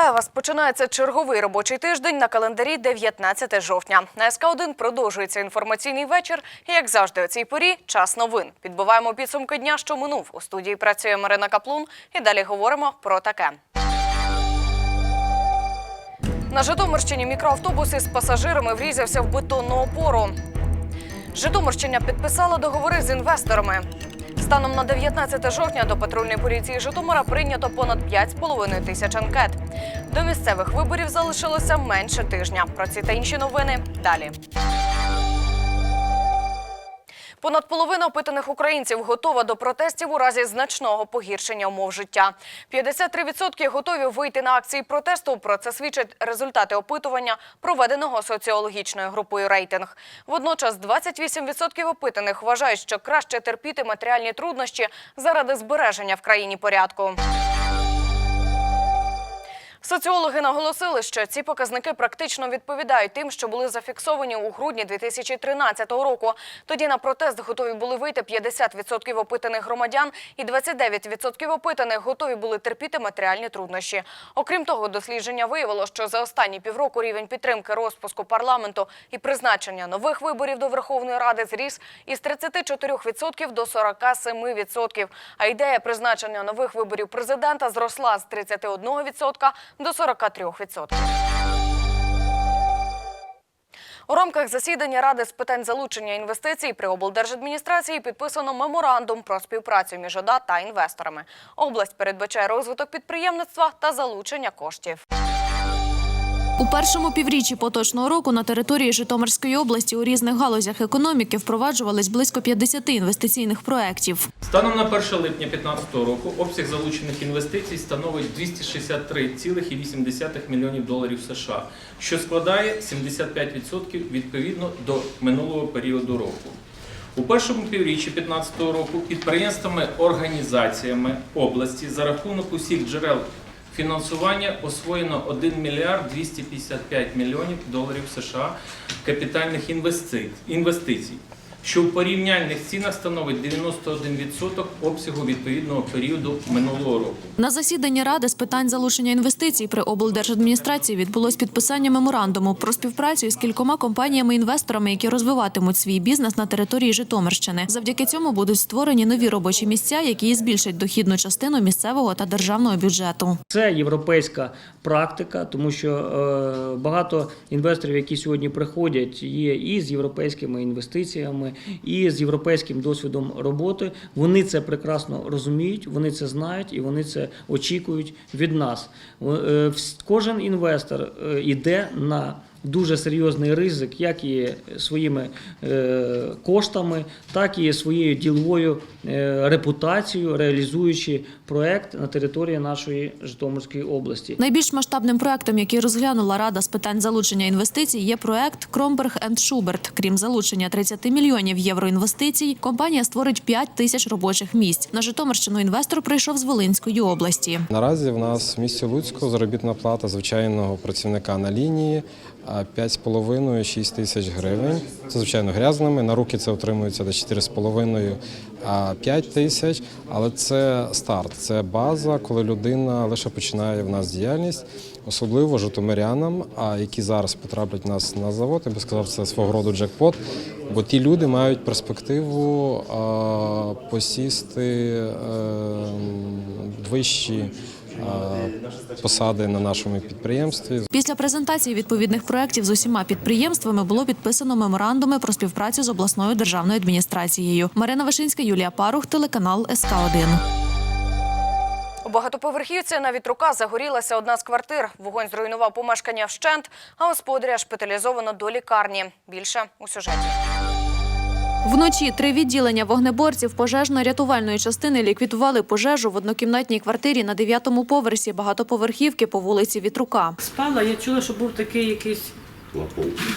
Вітаю вас. Починається черговий робочий тиждень на календарі 19 жовтня. На СК 1 продовжується інформаційний вечір. І, як завжди, о цій порі час новин. Підбиваємо підсумки дня, що минув. У студії працює Марина Каплун. І далі говоримо про таке. На Житомирщині мікроавтобус із пасажирами врізався в бетонну опору. Житомирщина підписала договори з інвесторами. Станом на 19 жовтня до патрульної поліції Житомира прийнято понад 5,5 тисяч анкет. До місцевих виборів залишилося менше тижня. Про ці та інші новини далі. Понад половина опитаних українців готова до протестів у разі значного погіршення умов життя. 53% готові вийти на акції протесту. Про це свідчать результати опитування, проведеного соціологічною групою рейтинг. Водночас 28% опитаних вважають, що краще терпіти матеріальні труднощі заради збереження в країні порядку. Соціологи наголосили, що ці показники практично відповідають тим, що були зафіксовані у грудні 2013 року. Тоді на протест готові були вийти 50% опитаних громадян і 29% опитаних готові були терпіти матеріальні труднощі. Окрім того, дослідження виявило, що за останні півроку рівень підтримки розпуску парламенту і призначення нових виборів до Верховної Ради зріс із 34% до 47%. А ідея призначення нових виборів президента зросла з 31% до 43%. У рамках засідання Ради з питань залучення інвестицій при облдержадміністрації підписано меморандум про співпрацю між ОДА та інвесторами. Область передбачає розвиток підприємництва та залучення коштів. У першому півріччі поточного року на території Житомирської області у різних галузях економіки впроваджувались близько 50 інвестиційних проєктів. Станом на 1 липня 2015 року обсяг залучених інвестицій становить 263,8 мільйонів доларів США, що складає 75% відповідно до минулого періоду року. У першому півріччі 2015 року підприємствами, організаціями області за рахунок усіх джерел фінансування освоєно 1 мільярд 255 мільйонів доларів США капітальних інвестицій, що в порівняльних цінах становить 91% обсягу відповідного періоду минулого року. На засіданні Ради з питань залучення інвестицій при облдержадміністрації відбулось підписання меморандуму про співпрацю із кількома компаніями-інвесторами, які розвиватимуть свій бізнес на території Житомирщини. Завдяки цьому будуть створені нові робочі місця, які збільшать дохідну частину місцевого та державного бюджету. Це європейська практика, тому що е, багато інвесторів, які сьогодні приходять, є і з європейськими інвестиціями, і з європейським досвідом роботи. Вони це прекрасно розуміють, вони це знають і вони це очікують від нас. Е, Кожен інвестор е, йде на Дуже серйозний ризик, як і своїми е, коштами, так і своєю діловою е, репутацією, реалізуючи проект на території нашої Житомирської області. Найбільш масштабним проектом, який розглянула Рада з питань залучення інвестицій, є проект Кромберг енд Шуберт. Крім залучення 30 мільйонів євро інвестицій, компанія створить 5 тисяч робочих місць. На Житомирщину інвестор прийшов з Волинської області. Наразі в нас в місті Луцьку заробітна плата звичайного працівника на лінії а 5,5-6 тисяч гривень. Це звичайно грязними. На руки це отримується до 4,5 а 5 тисяч. Але це старт, це база, коли людина лише починає в нас діяльність, особливо житомирянам, а які зараз потраплять в нас на завод. Я би сказав, це свого роду джекпот. Бо ті люди мають перспективу посісти е, вищі посади на нашому підприємстві. Після презентації відповідних проєктів з усіма підприємствами було підписано меморандуми про співпрацю з обласною державною адміністрацією. Марина Вишинська, Юлія Парух, телеканал СК 1 У багатоповерхівці на вітрука загорілася одна з квартир. Вогонь зруйнував помешкання вщент, а господаря шпиталізовано до лікарні. Більше у сюжеті. Вночі три відділення вогнеборців пожежно-рятувальної частини ліквідували пожежу в однокімнатній квартирі на дев'ятому поверсі багатоповерхівки по вулиці Вітрука. Спала, я чула, що був такий якийсь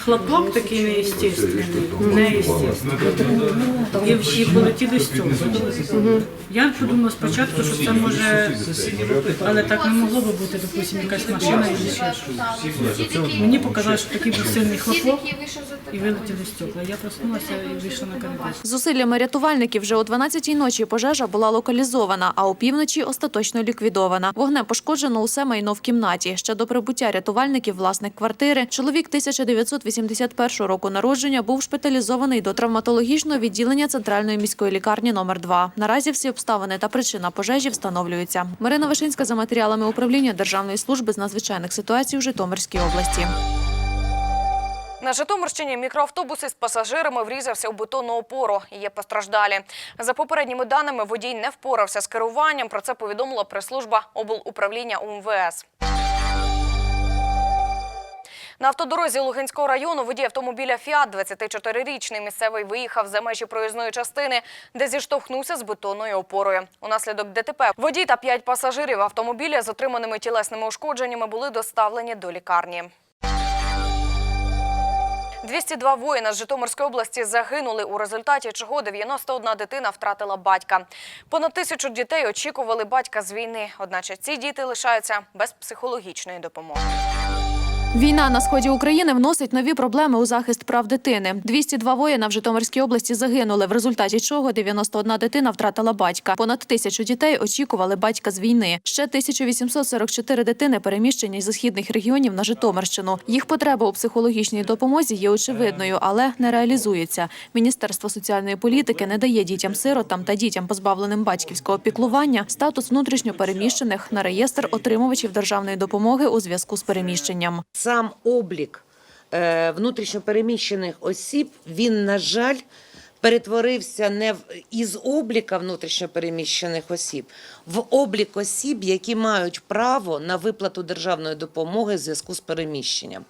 Хлопок такий неестественний, неестественний. І всі полетіли стекла. Я подумала спочатку, що це може, але так не могло би бути, допустим, якась машина і ще щось. Мені показалось, що такий був сильний хлопок і вилетіли стекла. Я проснулася і вийшла на коридор. Зусиллями рятувальників вже о 12-й ночі пожежа була локалізована, а опівночі остаточно ліквідована. Вогнем пошкоджено усе майно в кімнаті. Ще до прибуття рятувальників власник квартири, чоловік 1981 року народження, був шпиталізований до травматологічного відділення центральної міської лікарні номер 2 Наразі всі обставини та причина пожежі встановлюються. Марина Вишинська за матеріалами управління Державної служби з надзвичайних ситуацій у Житомирській області. На Житомирщині мікроавтобус із пасажирами врізався у бетонну опору. Є постраждалі. За попередніми даними, водій не впорався з керуванням. Про це повідомила прес-служба облуправління УМВС. На автодорозі Луганського району водій автомобіля «Фіат» 24-річний місцевий виїхав за межі проїзної частини, де зіштовхнувся з бетонною опорою. Унаслідок ДТП водій та п'ять пасажирів автомобіля з отриманими тілесними ушкодженнями були доставлені до лікарні. 202 воїна з Житомирської області загинули, у результаті чого 91 дитина втратила батька. Понад тисячу дітей очікували батька з війни. Одначе ці діти лишаються без психологічної допомоги. Війна на сході України вносить нові проблеми у захист прав дитини. 202 воїна в Житомирській області загинули, в результаті чого 91 дитина втратила батька. Понад тисячу дітей очікували батька з війни. Ще 1844 дитини переміщені зі східних регіонів на Житомирщину. Їх потреба у психологічній допомозі є очевидною, але не реалізується. Міністерство соціальної політики не дає дітям-сиротам та дітям, позбавленим батьківського піклування, статус внутрішньо переміщених на реєстр отримувачів державної допомоги у зв'язку з переміщенням. Сам облік е, внутрішньопереміщених осіб, він, на жаль, перетворився не в із обліка внутрішньопереміщених осіб в облік осіб, які мають право на виплату державної допомоги в зв'язку з переміщенням.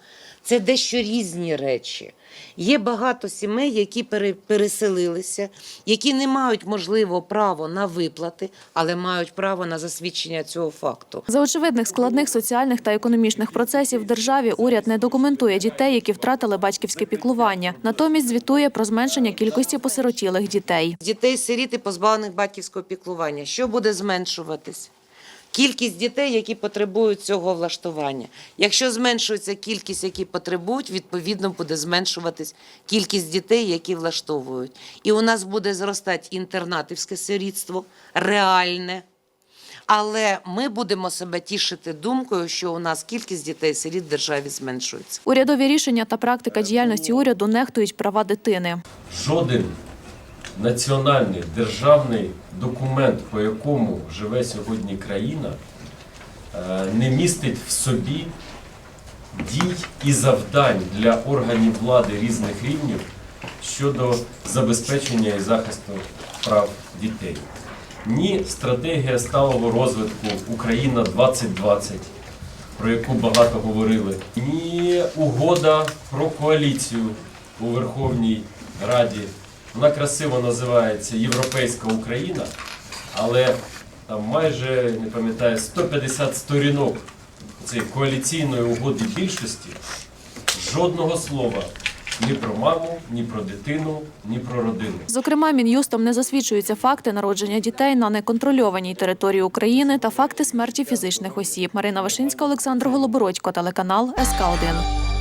Це дещо різні речі. Є багато сімей, які пере- переселилися, які не мають можливо право на виплати, але мають право на засвідчення цього факту. За очевидних складних соціальних та економічних процесів в державі уряд не документує дітей, які втратили батьківське піклування. Натомість звітує про зменшення кількості посиротілих дітей. Дітей сиріт і позбавлених батьківського піклування. Що буде зменшуватись? Кількість дітей, які потребують цього влаштування. Якщо зменшується кількість, які потребують, відповідно буде зменшуватись кількість дітей, які влаштовують. І у нас буде зростати інтернатівське сирітство, реальне. Але ми будемо себе тішити думкою, що у нас кількість дітей сиріт в державі зменшується. Урядові рішення та практика діяльності уряду нехтують права дитини. жоден національний державний документ, по якому живе сьогодні країна, е, не містить в собі дій і завдань для органів влади різних рівнів щодо забезпечення і захисту прав дітей. Ні стратегія сталого розвитку Україна 2020, про яку багато говорили, ні угода про коаліцію у Верховній Раді. Вона красиво називається Європейська Україна, але там майже не пам'ятаю 150 сторінок цієї коаліційної угоди більшості. Жодного слова ні про маму, ні про дитину, ні про родину. Зокрема, мін'юстом не засвідчуються факти народження дітей на неконтрольованій території України та факти смерті фізичних осіб. Марина Вишинська, Олександр Голобородько, телеканал СК 1